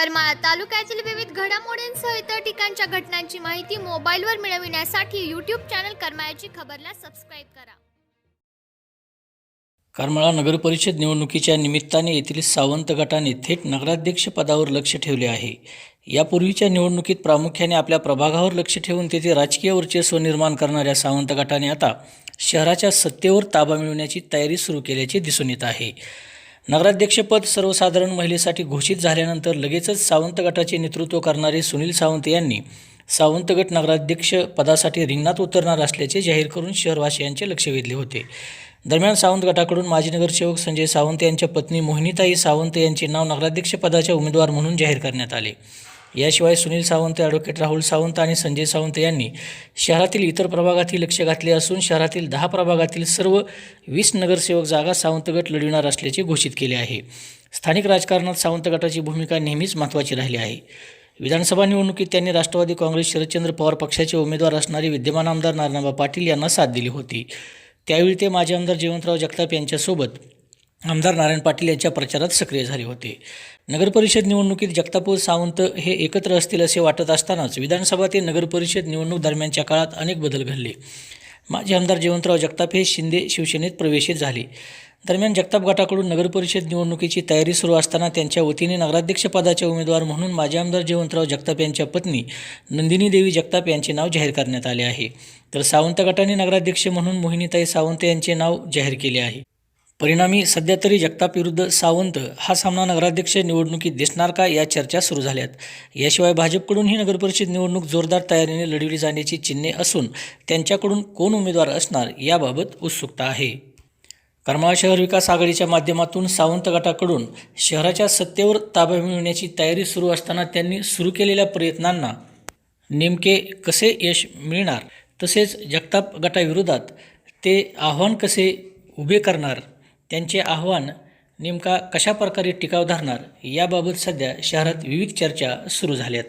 करमाळा तालुक्यातील विविध घडामोडींसह इतर ठिकाणच्या घटनांची माहिती मोबाईलवर मिळविण्यासाठी यूट्यूब चॅनल करमाळ्याची खबरला सबस्क्राईब करा. करमाळा नगरपरिषद निवडणुकीच्या निमित्ताने येथील सावंत गटाने थेट नगराध्यक्ष पदावर लक्ष ठेवले आहे. यापूर्वीच्या निवडणुकीत प्रामुख्याने आपल्या प्रभागावर लक्ष ठेवून तेथे राजकीय वर्चस्व निर्माण करणाऱ्या सावंत गटाने आता शहराच्या सत्तेवर ताबा मिळवण्याची तयारी सुरू केल्याचे दिसून येत आहे. नगराध्यक्षपद सर्वसाधारण महिलेसाठी घोषित झाल्यानंतर लगेचच सावंत गटाचे नेतृत्व करणारे सुनील सावंत यांनी सावंत गट नगराध्यक्ष पदासाठी रिंगणात उतरणार असल्याचे जाहीर करून शहरवासियांचे लक्ष वेधले होते. दरम्यान सावंत गटाकडून माजी नगरसेवक संजय सावंत यांच्या पत्नी मोहिनीताई सावंत यांचे नाव नगराध्यक्षपदाच्या उमेदवार म्हणून जाहीर करण्यात आले. याशिवाय सुनील सावंत ॲडव्होकेट राहुल सावंत आणि संजय सावंत यांनी शहरातील इतर प्रभागातही लक्ष घातले असून शहरातील दहा प्रभागातील सर्व वीस नगरसेवक जागा सावंत गट लढविणार असल्याचे घोषित केले आहे. स्थानिक राजकारणात सावंत गटाची भूमिका नेहमीच महत्त्वाची राहिली आहे. विधानसभा निवडणुकीत त्यांनी राष्ट्रवादी काँग्रेस शरदचंद्र पवार पक्षाचे उमेदवार असणारे विद्यमान आमदार नारायणबा पाटील यांना साथ दिली होती. त्यावेळी ते माजी आमदार जयवंतराव जगताप यांच्यासोबत आमदार नारायण पाटील यांच्या प्रचारात सक्रिय झाले होते. नगरपरिषद निवडणुकीत जगतापूर सावंत हे एकत्र असतील असे वाटत असतानाच विधानसभा ते नगरपरिषद निवडणूक दरम्यानच्या काळात अनेक बदल घडले. माजी आमदार जयवंतराव जगताप हे शिंदे शिवसेनेत प्रवेशित झाले. दरम्यान जगताप गटाकडून नगरपरिषद निवडणुकीची तयारी सुरू असताना त्यांच्या वतीने नगराध्यक्षपदाचे उमेदवार म्हणून माजी आमदार जयवंतराव जगताप यांच्या पत्नी नंदिनी देवी जगताप यांचे नाव जाहीर करण्यात आले आहे. तर सावंत गटाने नगराध्यक्ष म्हणून मोहिनीताई सावंत यांचे नाव जाहीर केले आहे. परिणामी सध्या तरी जगताप विरुद्ध सावंत हा सामना नगराध्यक्ष निवडणुकीत दिसणार का या चर्चा सुरू झाल्यात. याशिवाय भाजपकडून ही नगरपरिषद निवडणूक जोरदार तयारीने लढवली जाण्याची चिन्हे असून त्यांच्याकडून कोण उमेदवार असणार याबाबत उत्सुकता आहे. करमाळा शहर विकास आघाडीच्या माध्यमातून सावंत गटाकडून शहराच्या सत्तेवर ताबा मिळवण्याची तयारी सुरू असताना त्यांनी सुरू केलेल्या प्रयत्नांना नेमके कसे यश मिळणार तसेच जगताप गटाविरोधात ते आव्हान कसे उभे करणार त्यांचे आव्हान नेमका कशा प्रकारे टिकाव धरणार याबाबत सध्या शहरात विविध चर्चा सुरू झाल्यात.